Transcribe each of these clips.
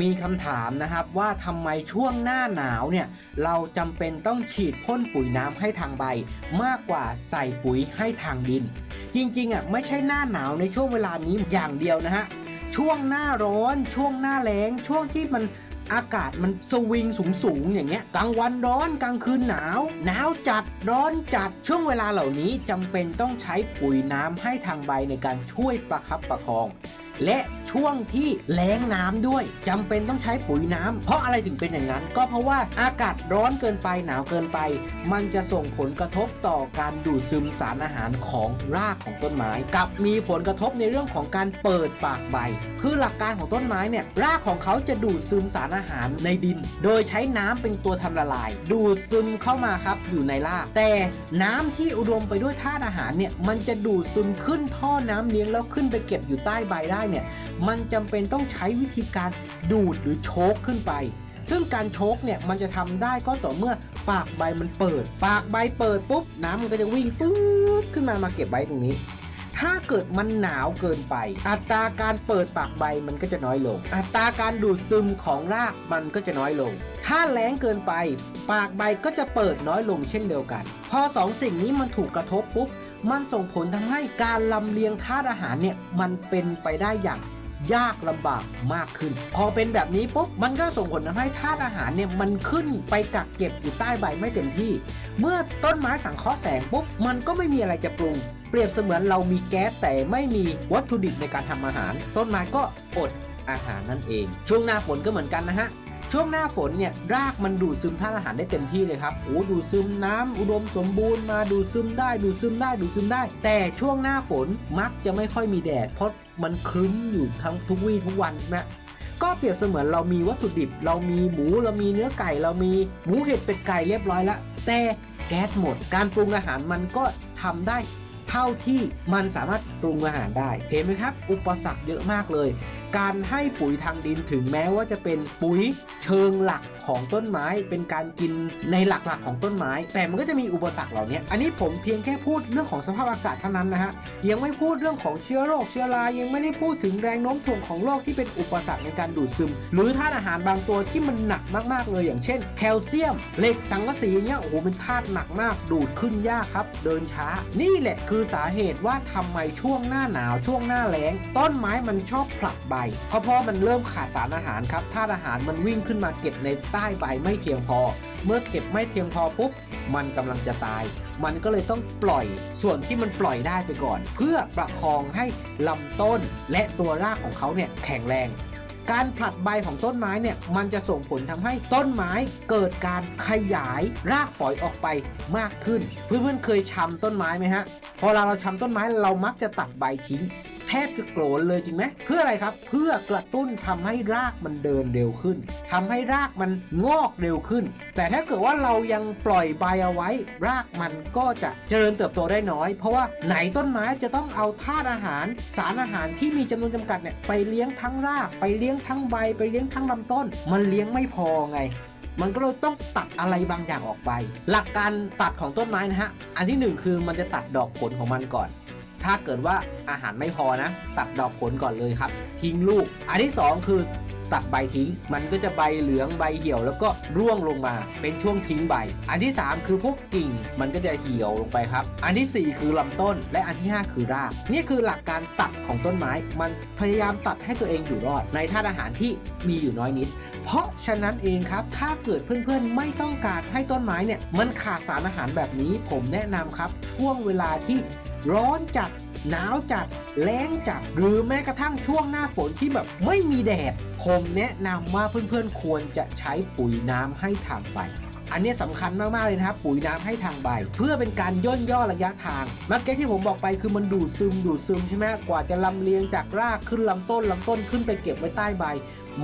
มีคำถามนะครับว่าทำไมช่วงหน้าหนาวเนี่ยเราจำเป็นต้องฉีดพ่นปุ๋ยน้ำให้ทางใบ มากกว่าใส่ปุ๋ยให้ทางดิน จริงๆอะไม่ใช่หน้าหนาวในช่วงเวลานี้อย่างเดียวนะฮะช่วงหน้าร้อนช่วงหน้าแล้งช่วงที่มันอากาศมันสวิงสูงๆอย่างเงี้ยกลางวันร้อนกลางคืนหนาวหนาวจัดร้อนจัดช่วงเวลาเหล่านี้จำเป็นต้องใช้ปุ๋ยน้ำให้ทางใบในการช่วยประคับประคอง และช่วงที่แล้งน้ำด้วยจำเป็นต้องใช้ปุ๋ยน้ำเพราะอะไรถึงเป็นอย่างนั้น ก็เพราะว่าอากาศร้อนเกินไปหนาวเกินไป มันจะส่งผลกระทบต่อการดูดซึมสารอาหารของรากของต้นไม้กับมีผลกระทบในเรื่องของการเปิดปากใบ คือหลักการของต้นไม้เนี่ยรากของเขาจะดูดซึมสารอาหารในดิน โดยใช้น้ำเป็นตัวทำละลาย ดูดซึมเข้ามาครับอยู่ในราก แต่น้ำที่อุดมไปด้วยธาตุอาหารเนี่ยมันจะดูดซึมขึ้นท่อน้ำเลี้ยงแล้วขึ้นไปเก็บอยู่ใต้ใบได้เนี่ยมันจำเป็นต้องใช้วิธีการดูดหรือโชกขึ้นไป ซึ่งการโชกเนี่ยมันจะทำได้ก็ต่อเมื่อปากใบมันเปิด ปากใบเปิดปุ๊บน้ำมันก็จะวิ่งปุ๊บขึ้นมามาเก็บใบตรงนี้ ถ้าเกิดมันหนาวเกินไป อัตราการเปิดปากใบมันก็จะน้อยลง อัตราการดูดซึมของรากมันก็จะน้อยลง ถ้าแล้งเกินไป ปากใบก็จะเปิดน้อยลงเช่นเดียวกัน พอสองสิ่งนี้มันถูกกระทบปุ๊บมันส่งผลทำให้การลำเลียงธาตุอาหารเนี่ยมันเป็นไปได้อย่าง ยากลำบากมากขึ้น พอเป็นแบบนี้ปุ๊บมันก็ส่งผลทำให้ธาตุอาหารเนี่ยมันขึ้นไปกักเก็บอยู่ใต้ใบไม่เต็มที่ เมื่อต้นไม้สังเคราะห์แสงปุ๊บมันก็ไม่มีอะไรจะปรุง เปรียบเสมือนเรามีแก๊สแต่ไม่มีวัตถุดิบในการทำอาหาร ต้นไม้ก็อดอาหารนั่นเอง ช่วงหน้าฝนก็เหมือนกันนะฮะ ช่วงหน้าฝนเนี่ยรากมันดูดซึมธาตุอาหารได้เต็มที่เลยครับโอ้ดูดซึมน้ำอุดมสมบูรณ์มาดูดซึมได้ดูดซึมได้ดูดซึมได้ แต่ช่วงหน้าฝนมักจะไม่ค่อยมีแดด เพราะมันครึ้มอยู่ทั้งทุกวี่ทุกวันนะก็เปรียบเสมือนเรามีวัตถุดิบ เรามีหมูเรามีเนื้อไก่เรามีหมูเห็ดเป็ดไก่เรียบร้อยแล้วแต่แก๊สหมด การปรุงอาหารมันก็ทำได้เท่าที่มันสามารถปรุงอาหารได้ เห็นไหมครับ อุปสรรคเยอะมากเลย การให้ปุ๋ยทางดินถึงแม้ว่าจะเป็นปุ๋ยเชิงหลักของต้นไม้ เป็นการกินในหลักๆของต้นไม้ แต่มันก็จะมีอุปสรรคเหล่านี้อันนี้ผมเพียงแค่พูดเรื่องของสภาพอากาศเท่านั้นนะฮะยังไม่พูดเรื่องของเชื้อโรคเชื้อรายังไม่ได้พูดถึงแรงโน้มถ่วงของโลกที่เป็นอุปสรรคในการดูดซึม หรือธาตุอาหารบางตัวที่มันหนักมากๆเลยอย่างเช่น แคลเซียมเหล็กสังกะสีอย่างเงี้ยโอ้โหเป็นธาตุหนักมากดูดขึ้นยากครับเดินช้า นี่แหละคือสาเหตุว่าทำไมช่วงหน้าหนาวช่วงหน้าแล้ง ต้นไม้มันชอบผลักใบเพราะพราะมันเริ่มขาดสารอาหารครับธาตุอาหารมันวิ่งขึ้นมาเก็บในใต้ใบไม่เพียงพอ เมื่อเก็บไม่เพียงพอปุ๊บมันกำลังจะตาย มันก็เลยต้องปล่อยส่วนที่มันปล่อยได้ไปก่อน เพื่อประคองให้ลำต้นและตัวรากของเขาเนี่ยแข็งแรงการผลัดใบของต้นไม้เนี่ยมันจะส่งผลทำให้ต้นไม้เกิดการขยายรากฝอยออกไปมากขึ้น เพื่อนๆเคยชำต้นไม้ไหมฮะพอเราเราชำต้นไม้เรามักจะตัดใบทิ้ง แทบจะโกรนเลยจริงไหมเพื่ออะไรครับ เพื่อกระตุ้นทำให้รากมันเดินเร็วขึ้นทำให้รากมันงอกเร็วขึ้น แต่ถ้าเกิดว่าเรายังปล่อยใบเอาไว้ รากมันก็จะเจริญเติบโตได้น้อย เพราะว่าไหนต้นไม้จะต้องเอาธาตุอาหาร สารอาหารที่มีจำนวนจำกัดเนี่ยไปเลี้ยงทั้งรากไปเลี้ยงทั้งใบไปเลี้ยงทั้งลำต้น มันเลี้ยงไม่พอไงมันก็เลยต้องตัดอะไรบางอย่างออกไป หลักการตัดของต้นไม้นะฮะ อันที่หนึ่งคือมันจะตัดดอกผลของมันก่อน ถ้าเกิดว่าอาหารไม่พอนะ ตัดดอกผลก่อนเลยครับ ทิ้งลูก อันที่สองคือ ตัดใบทิ้ง มันก็จะใบเหลืองใบเหี่ยว แล้วก็ร่วงลงมาเป็นช่วงทิ้งใบ อันที่สามคือพวกกิ่งมันก็จะเหี่ยวลงไปครับ อันที่สี่คือลำต้น และอันที่ห้าคือราก นี่คือหลักการตัดของต้นไม้ มันพยายามตัดให้ตัวเองอยู่รอด ในธาตุอาหารที่มีอยู่น้อยนิด เพราะฉะนั้นเองครับ ถ้าเกิดเพื่อนๆ ไม่ต้องการให้ต้นไม้เนี่ยมันขาดสารอาหารแบบนี้ ผมแนะนำครับช่วงเวลาที่ร้อนจัด หนาวจัดแล้งจัดหรือแม้กระทั่งช่วงหน้าฝนที่แบบไม่มีแดด ผมแนะนำว่าเพื่อนๆควรจะใช้ปุ๋ยน้ำให้ทางใบอันนี้สำคัญมากๆเลยนะครับ ปุ๋ยน้ำให้ทางใบ เพื่อเป็นการย่นย่อระยะทางเมื่อกี้ที่ผมบอกไปคือมันดูดซึมดูดซึมใช่ไหมกว่าจะลำเลียงจากรากขึ้นลำต้นลำต้นขึ้นไปเก็บไว้ใต้ใบ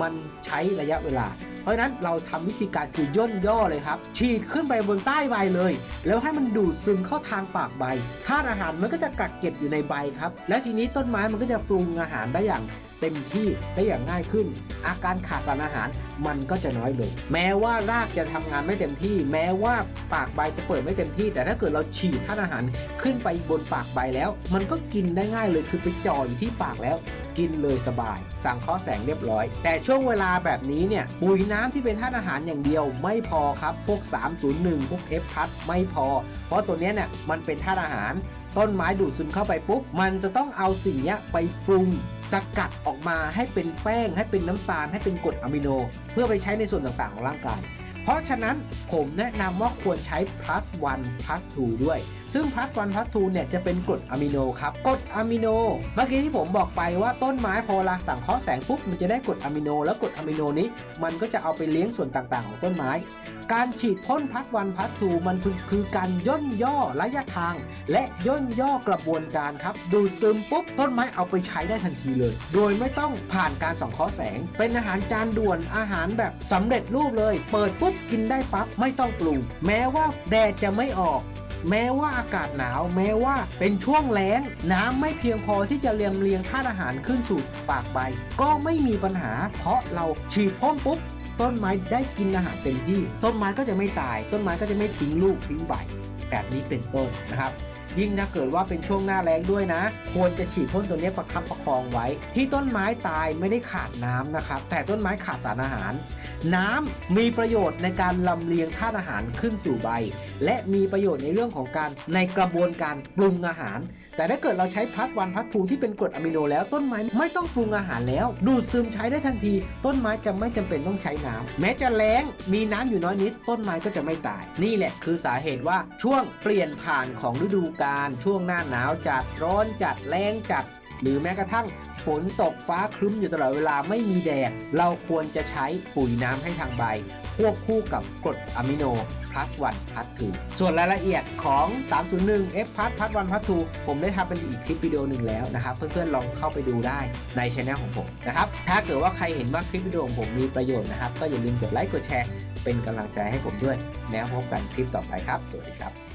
มันใช้ระยะเวลา เพราะฉะนั้นเราทำวิธีการคือย่นย่อเลยครับ ฉีดขึ้นไปบนใต้ใบเลย แล้วให้มันดูดซึมเข้าทางปากใบธาตุอาหารมันก็จะกักเก็บอยู่ในใบครับ และทีนี้ต้นไม้มันก็จะปรุงอาหารได้อย่างเต็มที่ได้อย่างง่ายขึ้น อาการขาดสารอาหารมันก็จะน้อยลง แม้ว่ารากจะทำงานไม่เต็มที่ แม้ว่าปากใบจะเปิดไม่เต็มที่ แต่ถ้าเกิดเราฉีดธาตุอาหารขึ้นไปบนปากใบแล้ว มันก็กินได้ง่ายเลยคือไปจ่ออยู่ที่ปากแล้วกินเลยสบาย สั่งข้อแสงเรียบร้อย แต่ช่วงเวลาแบบนี้เนี่ยปุ๋ยน้ำที่เป็นธาตุอาหารอย่างเดียวไม่พอครับ พวก 301 พวก F พัดไม่พอ เพราะตัวเนี้ยเนี่ยมันเป็นธาตุอาหารต้นไม้ดูดซึมเข้าไปปุ๊บ มันจะต้องเอาสิ่งเนี้ยไปปรุงสกัดออกมาให้เป็นแป้ง ให้เป็นน้ำตาลให้เป็นกรดอะมิโน เพื่อไปใช้ในส่วนต่างๆของร่างกาย เพราะฉะนั้นผมแนะนำว่าควรใช้ plus one plus two ด้วย ซึ่ง plus one plus two เนี่ยจะเป็นกรดอะมิโนครับกรดอะมิโน เมื่อกี้ที่ผมบอกไปว่าต้นไม้พอเราสังเคราะห์แสงปุ๊บมันจะได้กรดอะมิโน แล้วกรดอะมิโนนี้ มันก็จะเอาไปเลี้ยงส่วนต่างๆ ของต้นไม้ การฉีดพ่นพัดวันพัดทูมันคือการย่นย่อระยะทาง และย่นย่อกระบวนการครับ ดูดซึมปุ๊บต้นไม้เอาไปใช้ได้ทันทีเลย โดยไม่ต้องผ่านการส่องเคราะห์แสง เป็นอาหารจานด่วนอาหารแบบสำเร็จรูปเลย เปิดปุ๊บกินได้ปั๊บไม่ต้องปรุง แม้ว่าแดดจะไม่ออก แม้ว่าอากาศหนาว แม้ว่าเป็นช่วงแล้ง น้ำไม่เพียงพอที่จะเรียมเรียงธาตุอาหารขึ้นสู่ปากใบ ก็ไม่มีปัญหา เพราะเราฉีดพ่นปุ๊บต้นไม้ได้กินอาหารเต็มที่ ต้นไม้ก็จะไม่ตาย ต้นไม้ก็จะไม่ทิ้งลูกทิ้งใบ แบบนี้เป็นต้นนะครับยิ่งถ้าเกิดว่าเป็นช่วงหน้าแล้งด้วยนะ ควรจะฉีดพ่นตัวนี้ประคับประคองไว้ ที่ต้นไม้ตายไม่ได้ขาดน้ำนะครับ แต่ต้นไม้ขาดสารอาหาร น้ำมีประโยชน์ในการลำเลียงธาตุอาหารขึ้นสู่ใบ และมีประโยชน์ในเรื่องของการในกระบวนการปรุงอาหาร แต่ถ้าเกิดเราใช้พัดวันพัดทูที่เป็นกรดอะมิโนแล้วต้นไม้ไม่ต้องปรุงอาหารแล้ว ดูดซึมใช้ได้ทันที ต้นไม้จะไม่จำเป็นต้องใช้น้ำแม้จะแล้งมีน้ำอยู่น้อยนิด ต้นไม้ก็จะไม่ตาย นี่แหละคือสาเหตุว่าช่วงเปลี่ยนผ่านของฤดูกาลช่วงหน้าหนาวจัดร้อนจัดแล้งจัด หรือแม้กระทั่งฝนตกฟ้าครึ้มอยู่ตลอดเวลาไม่มีแดด เราควรจะใช้ปุ๋ยน้ำให้ทางใบ ควบคู่กับกรดอะมิโน plus 1 plus 2ส่วนรายละเอียดของ 301 F plus plus 1 plus 2ผมได้ทำเป็นอีกคลิปวิดีโอหนึ่งแล้วนะครับ เพื่อนๆลองเข้าไปดูได้ในช anel ของผมนะครับ ถ้าเกิดว่าใครเห็นว่าคลิปวิดีโอของผมมีประโยชน์นะครับ ก็อย่าลืมกดไลค์กดแชร์เป็นกำลังใจให้ผมด้วย แล้วพบกันคลิปต่อไปครับ สวัสดีครับ